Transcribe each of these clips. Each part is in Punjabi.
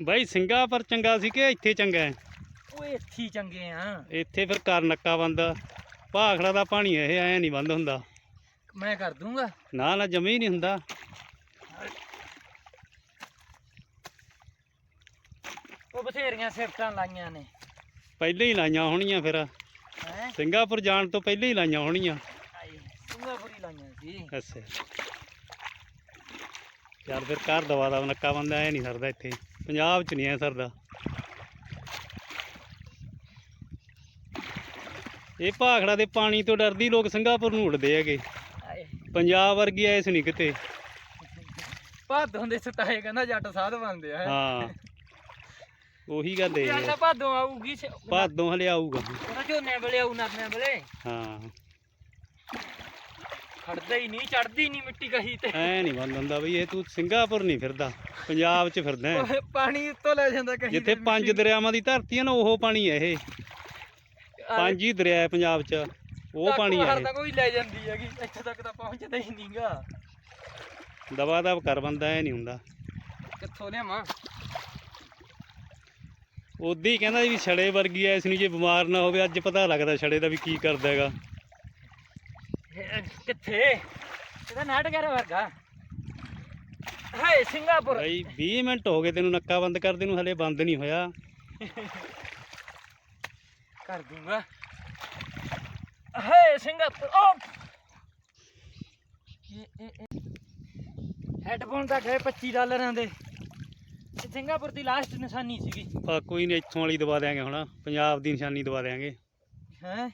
ਬਾਈ ਸਿੰਗਾਪੁਰ ਚੰਗਾ ਸੀ ਕਿ ਇੱਥੇ ਚੰਗਾ ਹੈ? ਉਹ ਇੱਥੇ ਹੀ ਚੰਗੇ ਆ। ਇੱਥੇ ਫਿਰ ਕਰ ਨੱਕਾ ਬੰਦ ਭਾਖੜਾ ਦਾ ਪਾਣੀ ਇਹ ਐ ਨਹੀਂ ਬੰਦ ਹੁੰਦਾ। ਮੈਂ ਕਰ ਦੂੰਗਾ। ਨਾ ਨਾ ਜਮੇ ਹੀ ਨਹੀਂ ਹੁੰਦਾ। ਉਹ ਬਥੇਰੀਆਂ ਸਿਫਟਾਂ ਲਾਈਆਂ ਨੇ। ਪਹਿਲੇ ਹੀ ਲਾਈਆਂ ਹੋਣੀਆਂ ਫਿਰ। ਹੈ? ਸਿੰਗਾਪੁਰ ਜਾਣ ਤੋਂ ਪਹਿਲੇ ਹੀ ਲਾਈਆਂ ਹੋਣੀਆਂ। ਆਈ ਸਿੰਗਾਪੁਰੀ ਲਾਈਆਂ ਸੀ। ਅੱਛਾ। ਚੱਲ ਫਿਰ ਘਰ ਦਵਾ ਦਾ ਨੱਕਾ ਬੰਦਾ ਐ ਨਹੀਂ ਸਰਦਾ ਇੱਥੇ। ਪੰਜਾਬ ਚ ਨਹੀਂ ਐ ਸਰਦਾ। ਇਹ ਭਾਖੜਾ ਦੇ ਪਾਣੀ ਤੋਂ ਡਰਦੀ ਲੋਕ ਸਿੰਗਾਪੁਰ ਨੂੰ ਉੱਡਦੇ ਹੈਗੇ। ਪੰਜਾਬ ਵਰਗੀ ਐਸ ਨਹੀਂ ਕਿਤੇ। ਭਾਦੋਂ ਦੇ ਸਤਾਏ ਕਹਿੰਦਾ ਜੱਟ ਸਾਧ ਬਣਦੇ ਆ। ਹਾਂ। ਉਹੀ ਗੱਲ ਜੱਟ ਭਾਦੋਂ ਆਊਗੀ ਭਾਦੋਂ ਹਲੇ ਆਊਗਾ। ਉਹਦਾ ਝੋਨੇ ਵੇਲੇ ਆਊ ਨਰਨੇ ਵੇਲੇ। ਹਾਂ। ਖੜਦਾ ਹੀ ਨਹੀਂ ਚੜਦੀ ਨਹੀਂ ਮਿੱਟੀ ਕਹੀ ਤੇ। ਐ ਨਹੀਂ ਬੰਦ ਹੁੰਦਾ ਬਈ ਇਹ ਤੂੰ ਸਿੰਗਾਪੁਰ ਨਹੀਂ ਫਿਰਦਾ ਪੰਜਾਬ 'ਚ ਫਿਰਦਾ ਹੈ। ਪਾਣੀ ਉੱਤੋਂ ਲੈ ਜਾਂਦਾ ਕਹੀ ਜਿੱਥੇ ਪੰਜ ਦਰਿਆਵਾਂ ਦੀ ਧਰਤੀ ਹੈ ਨਾ ਉਹ ਪਾਣੀ ਹੈ ਇਹ। ਪੰਜ ਹੀ ਦਰਿਆ ਹੈ ਪੰਜਾਬ 'ਚ ਉਹ ਪਾਣੀ ਹੈ ਤਾਂ ਕੋਈ ਲੈ ਜਾਂਦੀ ਹੈਗੀ ਇੱਥੇ ਤੱਕ ਤਾਂ ਪਹੁੰਚਦਾ ਹੀ ਨਹੀਂਗਾ। ਦਵਾ ਦਵ ਕਰ ਬੰਦਾ ਐ ਨਹੀਂ ਹੁੰਦਾ। ਕਿੱਥੋਂ ਲਿਆਵਾਂ? ਉਦੀ ਹੀ ਕਹਿੰਦਾ ਵੀ ਛੜੇ ਵਰਗੀ ਐ ਇਸ ਨੂੰ ਜੇ ਬਿਮਾਰ ਨਾ ਹੋਵੇ ਅੱਜ ਪਤਾ ਲੱਗਦਾ ਛੜੇ ਦਾ ਵੀ ਕੀ ਕਰਦਾ ਹੈਗਾ। ਇਹ ਕਿੱਥੇ? ਇਹਦਾ ਨਾਟ ਕਰ ਵਰਗਾ। ਹਾਏ ਸਿੰਗਾਪੁਰ। ਬਾਈ 20 ਮਿੰਟ ਹੋ ਗਏ ਤੈਨੂੰ ਨੱਕਾ ਬੰਦ ਕਰਦੇ ਨੂੰ ਹਲੇ ਬੰਦ ਨਹੀਂ ਹੋਇਆ। ਕਰ ਦੂੰਗਾ। ਹਾਏ ਸਿੰਗਾਪੁਰ ਓ! ਇਹ ਇਹ ਹੈਡਫੋਨ ਤਾਂ ਗਏ 25 ਡਾਲਰਾਂ ਦੇ। ਸਿੰਗਾਪੁਰ ਦੀ ਲਾਸਟ ਨਿਸ਼ਾਨੀ ਸੀਗੀ। ਆ ਕੋਈ ਨਹੀਂ ਇੱਥੋਂ ਵਾਲੀ ਦਵਾ ਦਿਆਂਗੇ ਹੁਣ। ਪੰਜਾਬ ਦੀ ਨਿਸ਼ਾਨੀ ਦਵਾ ਦਿਆਂਗੇ। ਹੈ?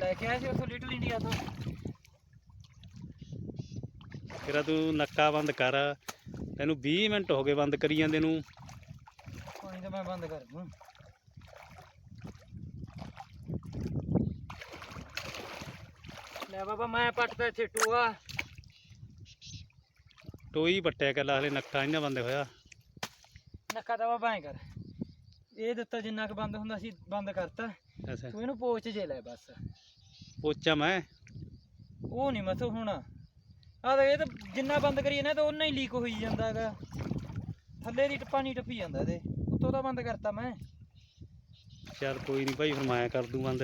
ਲੈ ਕੇ ਆਇਆ ਸੀ ਉੱਥੋਂ ਲਿਟਲ ਇੰਡੀਆ ਤੋਂ। ਤੇਰਾ ਤੂੰ ਨੱਕਾ ਬੰਦ ਕਰ। ਤੈਨੂੰ 20 ਮਿੰਟ ਹੋ ਗਏ ਬੰਦ ਕਰੀ ਜਾਂਦੇ ਨੂੰ। ਪਾਣੀ ਤਾਂ ਮੈਂ ਬੰਦ ਕਰ ਦੂੰ। ਲੈ ਬਾਬਾ ਮੈਂ ਪੱਟਦਾ ਇੱਥੇ ਟੋਆ ਟੋਈ ਪੱਟਿਆ ਕੱਲਾ ਹਲੇ ਨੱਕਾ ਇਹਨਾਂ ਬੰਦ ਹੋਇਆ। ਨੱਕਾ ਤਾਂ ਬਾਬਾ ਐ ਕਰ। ਇਹ ਦਿੱਤਾ ਜਿੰਨਾ ਕੁ ਬੰਦ ਹੁੰਦਾ ਸੀ ਬੰਦ ਕਰਤਾ। ਅੱਛਾ। ਤੂੰ ਇਹਨੂੰ ਪੋਚ ਜੇ ਲੈ ਬਸ। ਪੋਚਾ ਮੈਂ? ਉਹ ਨਹੀਂ ਮਥੋ ਹੁਣ। ਆ ਤਾਂ ਇਹ ਤਾਂ ਜਿੰਨਾ ਬੰਦ ਕਰੀਏ ਨਾ ਤਾਂ ਉਹਨਾਂ ਹੀ ਲੀਕ ਹੋਈ ਜਾਂਦਾ ਹੈਗਾ। ਥੱਲੇ ਦੀ ਪਾਣੀ ਟੱਪੀ ਜਾਂਦਾ ਇਹਦੇ। ਉੱਤੋਂ ਦਾ ਬੰਦ ਕਰਤਾ ਮੈਂ। ਚੱਲ ਕੋਈ ਨਹੀਂ ਭਾਈ ਮੈਂ ਕਰ ਦੂੰ ਬੰਦ।